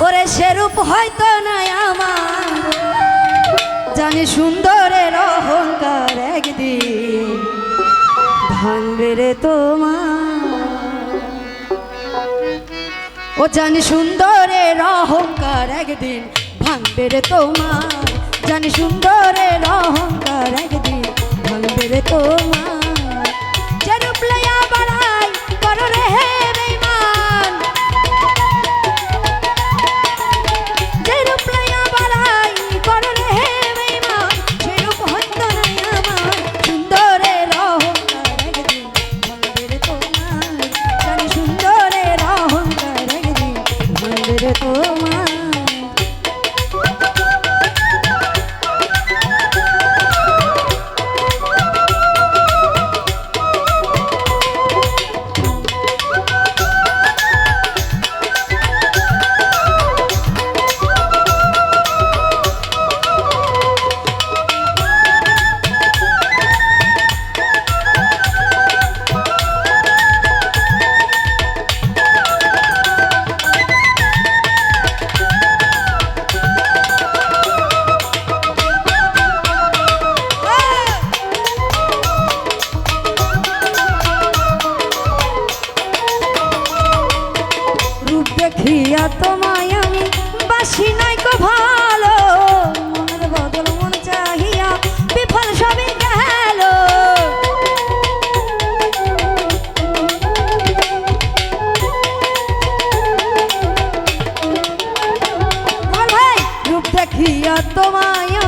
ওরে সেরূপ হয়তো নাই আমার। জানি সুন্দরের অহংকার একদিন ভাঙবে রে তোমার। ও জানি সুন্দরের অহংকার একদিন ভাঙবে রে তোমার। জানি সুন্দরের অহংকার একদিন ভাঙবে রে তোমার। দেখিয়া তোমায় আমি বাসি নাই কো ভালো। মনের বদল মন চাহিয়া বিফল সবই গেল। ভাই, রূপ দেখিয়া তোমায়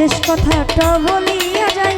শেষ কথা কথাটা বলিয়া যায়